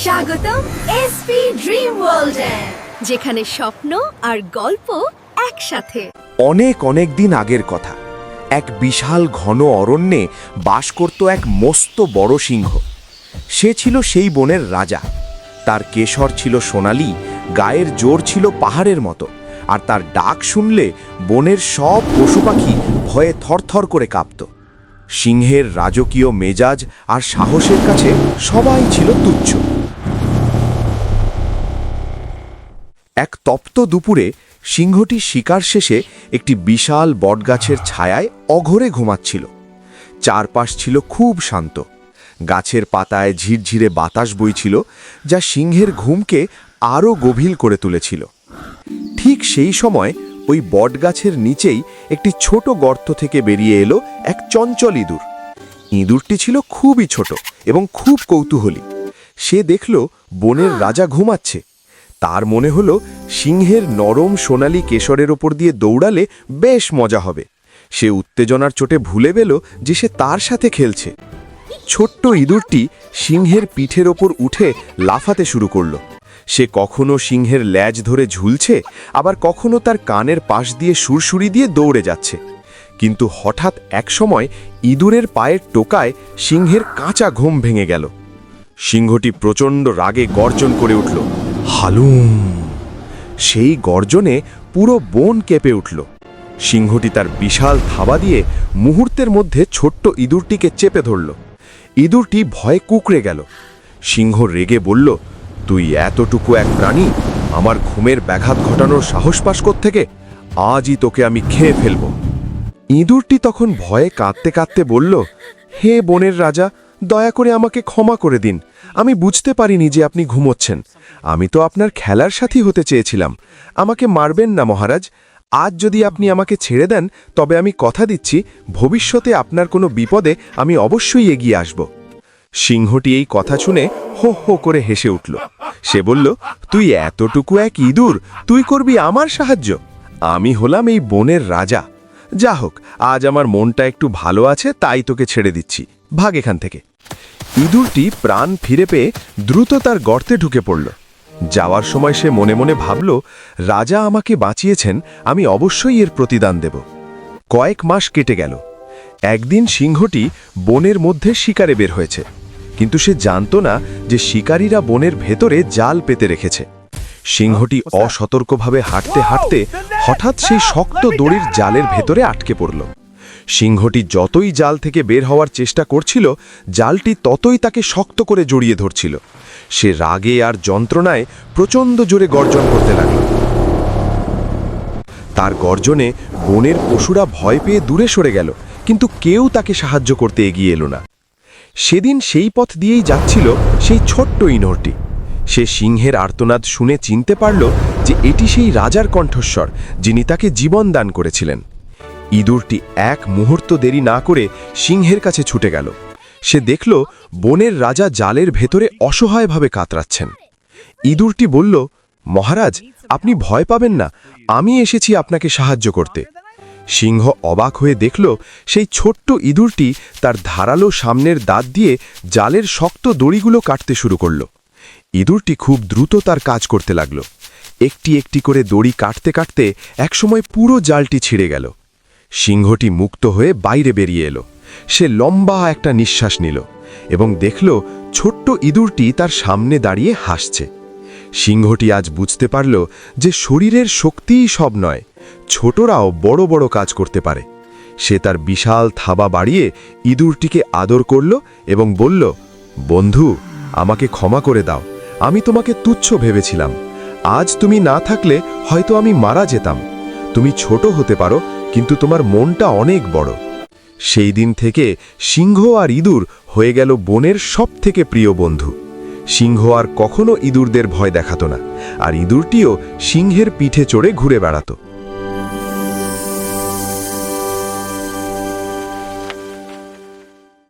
স্বাগতম SP dream যেখানে স্বপ্ন আর গল্প একসাথে। অনেক অনেক দিন আগের কথা। এক বিশাল ঘন অরণ্যে বাস করত এক মস্ত বড় সিংহ। সে ছিল সেই বনের রাজা। তার কেশর ছিল সোনালি, গায়ের জোর ছিল পাহাড়ের মতো। আর তার ডাক শুনলে বনের সব পশু পাখি ভয়ে থরথর করে কাঁপত। সিংহের রাজকীয় মেজাজ আর সাহসের কাছে সবাই ছিল তুচ্ছ। এক তপ্ত দুপুরে সিংহটি শিকার শেষে একটি বিশাল বটগাছের ছায়ায় অঘরে ঘুমাচ্ছিল। চারপাশ ছিল খুব শান্ত। গাছের পাতায় ঝিরঝিরে বাতাস বইছিল, যা সিংহের ঘুমকে আরও গভীর করে তুলেছিল। ঠিক সেই সময় ওই বটগাছের নিচেই একটি ছোট গর্ত থেকে বেরিয়ে এলো এক চঞ্চল ইঁদুর। ইঁদুরটি ছিল খুবই ছোট এবং খুব কৌতূহলী। সে দেখল বনের রাজা ঘুমাচ্ছে। তার মনে হলো সিংহের নরম সোনালি কেশরের ওপর দিয়ে দৌড়ালে বেশ মজা হবে। সে উত্তেজনার চোটে ভুলে গেল যে সে তার সাথে খেলছে। ছোট্ট ইঁদুরটি সিংহের পিঠের ওপর উঠে লাফাতে শুরু করল। সে কখনো সিংহের ল্যাজ ধরে ঝুলছে, আবার কখনো তার কানের পাশ দিয়ে সুরসুরি দিয়ে দৌড়ে যাচ্ছে। কিন্তু হঠাৎ একসময় ইঁদুরের পায়ের টোকায় সিংহের কাঁচা ঘুম ভেঙে গেল। সিংহটি প্রচণ্ড রাগে গর্জন করে উঠল। হালুম। সেই গর্জনে পুরো বন কেঁপে উঠল। সিংহটি তার বিশাল থাবা দিয়ে মুহূর্তের মধ্যে ছোট্ট ইঁদুরটিকে চেপে ধরল। ইঁদুরটি ভয়ে কুকড়ে গেল। সিংহ রেগে বলল, তুই এতটুকু এক প্রাণী, আমার ঘুমের ব্যাঘাত ঘটানোর সাহস পাস থেকে আজই তোকে আমি খেয়ে ফেলব। ইঁদুরটি তখন ভয়ে কাঁদতে কাঁদতে বলল, হে বনের রাজা দয়া করে আমাকে ক্ষমা করে দিন। আমি বুঝতে পারিনি যে আপনি ঘুমোচ্ছেন। আমি তো আপনার খেলার সাথী হতে চেয়েছিলাম। আমাকে মারবেন না, মহারাজ। আজ যদি আপনি আমাকে ছেড়ে দেন, তবে আমি কথা দিচ্ছি, ভবিষ্যতে আপনার কোনো বিপদে আমি অবশ্যই এগিয়ে আসব। সিংহটি এই কথা শুনে হো হো করে হেসে উঠল। সে বলল, তুই এতটুকু এক ইঁদুর, তুই করবি আমার সাহায্য। আমি হলাম এই বনের রাজা। যা হোক আজ আমার মনটা একটু ভালো আছে, তাই তোকে ছেড়ে দিচ্ছি। ভাগ এখান থেকে ইঁদুরটি প্রাণ ফিরে পেয়ে দ্রুত তার গর্তে ঢুকে পড়ল যাওয়ার সময় সে মনে মনে ভাবল রাজা আমাকে বাঁচিয়েছেন আমি অবশ্যই এর প্রতিদান দেব কয়েক মাস কেটে গেল একদিন সিংহটি বনের মধ্যে শিকারে বের হয়েছে কিন্তু সে জানত না যে শিকারীরা বনের ভেতরে জাল পেতে রেখেছে সিংহটি অসতর্কভাবে হাঁটতে হাঁটতে হঠাৎ সেই শক্ত দড়ির জালের ভেতরে আটকে পড়ল সিংহটি যতই জাল থেকে বের হওয়ার চেষ্টা করছিল, জালটি ততই তাকে শক্ত করে জড়িয়ে ধরছিল। সে রাগে আর যন্ত্রণায় প্রচণ্ড জোরে গর্জন করতে লাগল। তার গর্জনে বনের পশুরা ভয় পেয়ে দূরে সরে গেল, কিন্তু কেউ তাকে সাহায্য করতে এগিয়ে এলো না। সেদিন সেই পথ দিয়েই যাচ্ছিল সেই ছোট্ট ইনোরটি সে সিংহের আর্তনাদ শুনে চিনতে পারল যে এটি সেই রাজার কণ্ঠস্বর, যিনি তাকে জীবন দান করেছিলেন। ইঁদুরটি এক মুহূর্ত দেরি না করে সিংহের কাছে ছুটে গেল। সে দেখল বনের রাজা জালের ভেতরে অসহায়ভাবে কাতরাচ্ছেন। ইঁদুরটি বলল, মহারাজ, আপনি ভয় পাবেন না, আমি এসেছি আপনাকে সাহায্য করতে। সিংহ অবাক হয়ে দেখল, সেই ছোট্ট ইঁদুরটি তার ধারালো সামনের দাঁত দিয়ে জালের শক্ত দড়িগুলো কাটতে শুরু করল। ইঁদুরটি খুব দ্রুত তার কাজ করতে লাগল। একটি একটি করে দড়ি কাটতে কাটতে একসময় পুরো জালটি ছিঁড়ে গেল। সিংহটি মুক্ত হয়ে বাইরে বেরিয়ে এলো। সে লম্বা একটা নিঃশ্বাস নিল এবং দেখল ছোট্ট ইঁদুরটি তার সামনে দাঁড়িয়ে হাসছে। সিংহটি আজ বুঝতে পারল যে শরীরের শক্তিই সব নয়, ছোটরাও বড় বড় কাজ করতে পারে। সে তার বিশাল থাবা বাড়িয়ে ইঁদুরটিকে আদর করল এবং বলল, বন্ধু, আমাকে ক্ষমা করে দাও। আমি তোমাকে তুচ্ছ ভেবেছিলাম। আজ তুমি না থাকলে হয়তো আমি মারা যেতাম। তুমি ছোট হতে পারো কিন্তু তোমার মনটা অনেক বড়। সেই দিন থেকে সিংহ আর ইঁদুর হয়ে গেল বনের সব থেকে প্রিয় বন্ধু। সিংহ আর কখনো ইঁদুরদের ভয় দেখাত না, আর ইঁদুরটিও সিংহের পিঠে চড়ে ঘুরে বেড়াতো।